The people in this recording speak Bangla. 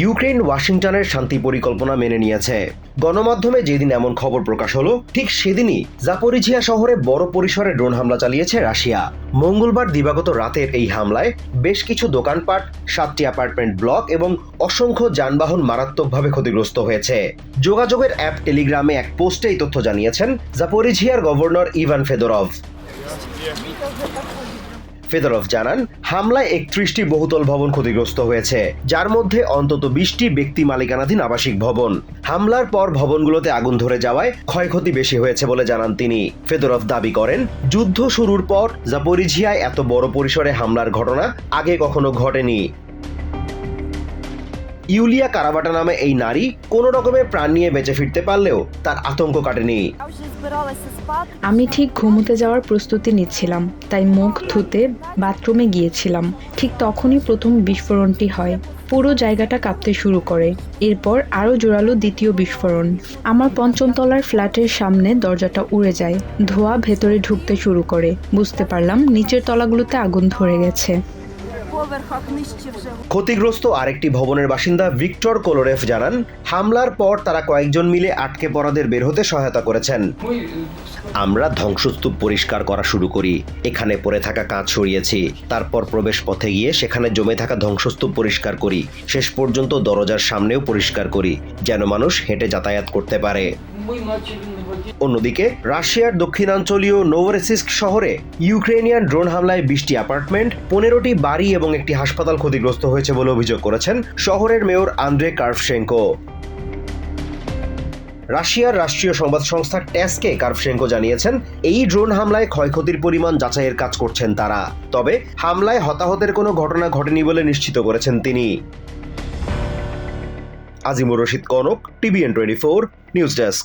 ইউক্রেন ওয়াশিংটনের শান্তি পরিকল্পনা মেনে নিয়েছে। গণমাধ্যমে যেদিন এমন খবর প্রকাশ হলো, ঠিক সেদিনই জাপরিঝিয়া শহরে বড় পরিসরে ড্রোন হামলা চালিয়েছে রাশিয়া। মঙ্গলবার দিবাগত রাতের এই হামলায় বেশ কিছু দোকানপাট, সাতটি অ্যাপার্টমেন্ট ব্লক এবং অসংখ্য যানবাহন মারাত্মকভাবে ক্ষতিগ্রস্ত হয়েছে। যোগাযোগের অ্যাপ টেলিগ্রামে এক পোস্টে এই তথ্য জানিয়েছেন জাপরিঝিয়ার গভর্নর ইভান ফেদরভ। ফেদরভ জানান, হামলায় একত্রিশটি বহুতল ভবন ক্ষতিগ্রস্ত হয়েছে, যার মধ্যে অন্তত বিশটি ব্যক্তি মালিকানাধীন আবাসিক ভবন। হামলার পর ভবনগুলোতে আগুন ধরে যাওয়ায় ক্ষয়ক্ষতি বেশি হয়েছে বলে জানান তিনি। ফেদরভ দাবি করেন, যুদ্ধ শুরুর পর জাপরিঝিয়ায় এত বড় পরিসরে হামলার ঘটনা আগে কখনো ঘটেনি। ইউলিয়া কারাবাটা নামে এই নারী কোনো রকমের প্রাণ নিয়ে বেঁচে ফিরতে পারলেও তার আতঙ্ক কাটেনি। আমি ঠিক ঘুমোতে যাওয়ার প্রস্তুতি নিচ্ছিলাম, তাই মুখ ধুতে বাথরুমে গিয়েছিলাম। ঠিক তখনই প্রথম বিস্ফোরণটি হয়। পুরো জায়গাটা কাঁপতে শুরু করে। এরপর আরও জোরালো দ্বিতীয় বিস্ফোরণ। আমার পঞ্চম তলার ফ্ল্যাটের সামনে দরজাটা উড়ে যায়। ধোয়া ভেতরে ঢুকতে শুরু করে। বুঝতে পারলাম, নিচের তলাগুলোতে আগুন ধরে গেছে। ক্ষতিগ্রস্ত আরেকটি ভবনের বাসিন্দা ভিক্টর কোলোরেফ জানান, হামলার পর তারা কয়েকজন মিলে আটকে পড়াদের বের হতে সহায়তা করেছেন। আমরা ধ্বংসস্তূপ পরিষ্কার করা শুরু করি, এখানে পড়ে থাকা কাঁচ সরিয়েছি, তারপর প্রবেশ পথে গিয়ে সেখানে জমে থাকা ধ্বংসস্তূপ পরিষ্কার করি, শেষ পর্যন্ত দরজার সামনেও পরিষ্কার করি, যেন মানুষ হেঁটে যাতায়াত করতে পারে। অন্যদিকে, রাশিয়ার দক্ষিণাঞ্চলীয় নোভরেসিস্ক শহরে ইউক্রেনিয়ান ড্রোন হামলায় বিশটি অ্যাপার্টমেন্ট, পনেরোটি বাড়ি এবং একটি হাসপাতাল ক্ষতিগ্রস্ত হয়েছে বলে অভিযোগ করেছেন শহরের মেয়র আন্দ্রে কার্ভশেঙ্কো রাশিয়ার রাষ্ট্রীয় সংবাদ সংস্থা ট্যাসকে কার্ভশেঙ্কো জানিয়েছেন, এই ড্রোন হামলায় ক্ষয়ক্ষতির পরিমাণ যাচাইয়ের কাজ করছেন তারা। তবে হামলায় হতাহতের কোনো ঘটনা ঘটেনি বলে নিশ্চিত করেছেন তিনি। Azimur Rashid Kanak, TVN twenty four, news desk.